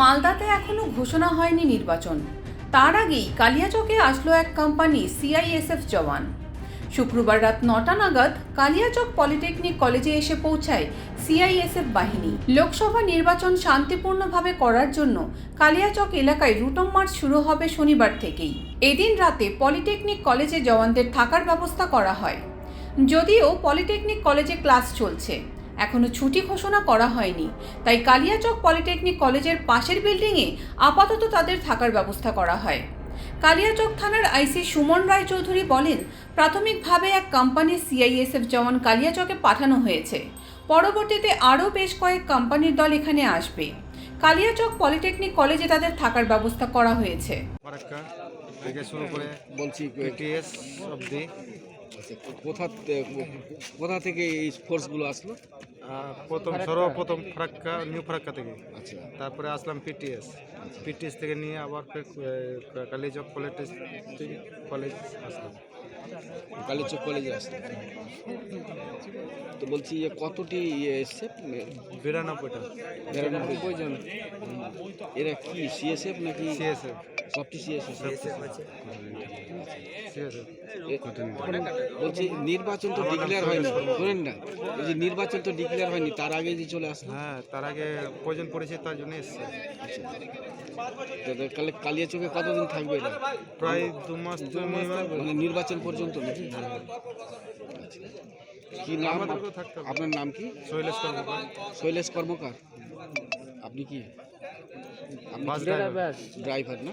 মালদাতে এখনও ঘোষণা হয়নি নির্বাচন। তার আগেই কালিয়াচকে আসলো এক কোম্পানি সিআইএসএফ জওয়ান। শুক্রবার রাত নটা নাগাদ কালিয়াচক পলিটেকনিক কলেজে এসে পৌঁছায় সিআইএসএফ বাহিনী। লোকসভা নির্বাচন শান্তিপূর্ণভাবে করার জন্য কালিয়াচক এলাকায় রুটম মার্চ শুরু হবে শনিবার থেকেই। এদিন রাতে পলিটেকনিক কলেজে জওয়ানদের থাকার ব্যবস্থা করা হয়। যদিও পলিটেকনিক কলেজে ক্লাস চলছে এখনও ছুটি ঘোষণা করা হয়নি। তাই কালিয়াচক পলিটেকনিক কলেজের পাশের বিল্ডিংয়ে আপাতত তাদের থাকার ব্যবস্থা করা হয়। কালিয়াচক থানার আইসি সুমন রায় চৌধুরী বলেন প্রাথমিকভাবে এক কোম্পানির সিআইএসএফ জওয়ান কালিয়াচকে পাঠানো হয়েছে। পরবর্তীতে আরও বেশ কয়েক কোম্পানির দল এখানে আসবে। কালিয়াচক পলিটেকনিক কলেজে তাদের থাকার ব্যবস্থা করা হয়েছে। থেকে শুরু করে বলছি বিটিএস অবধি। আচ্ছা, কোথা কোথা থেকে এই ফোর্সগুলো আসলো? প্রথম সর্বপ্রথম ফারাক্কা নিউ ফারাক্কা থেকে। আচ্ছা। তারপরে আসলাম পিটিএস পিটিএস থেকে নিয়ে আবার ফের আহ, কালীচক কলেজ কলেজ আসলাম। কালীচক কলেজে আসলো তো বলছি ইয়ে কতটি ইয়ে এসছে? বিরানব্বইটা। নিরানব্বই জন। এরা কি সিএসএফ নাকি? সিএসএফ সবটি সিএসএফ সিএসএফ বলছি নির্বাচন তো ডিক্লেয়ার হয়নি। শোনেন না যে নির্বাচন তো ডিক্লেয়ার হয়নি তার আগে যে চলে আসলো। হ্যাঁ তার আগে প্রয়োজন পড়েছে তার জন্য এসছে। তো তো কালে কালিয়াচকে কতদিন থাকবে এরা প্রায় দু মাস মানে নির্বাচন পর্যন্ত নাকি? আচ্ছা। কি নাম? আপনার নাম কি? শৈলেশ কর্মকার। শৈলেশ কর্মকার। আপনি কি? ড্রাইভার না?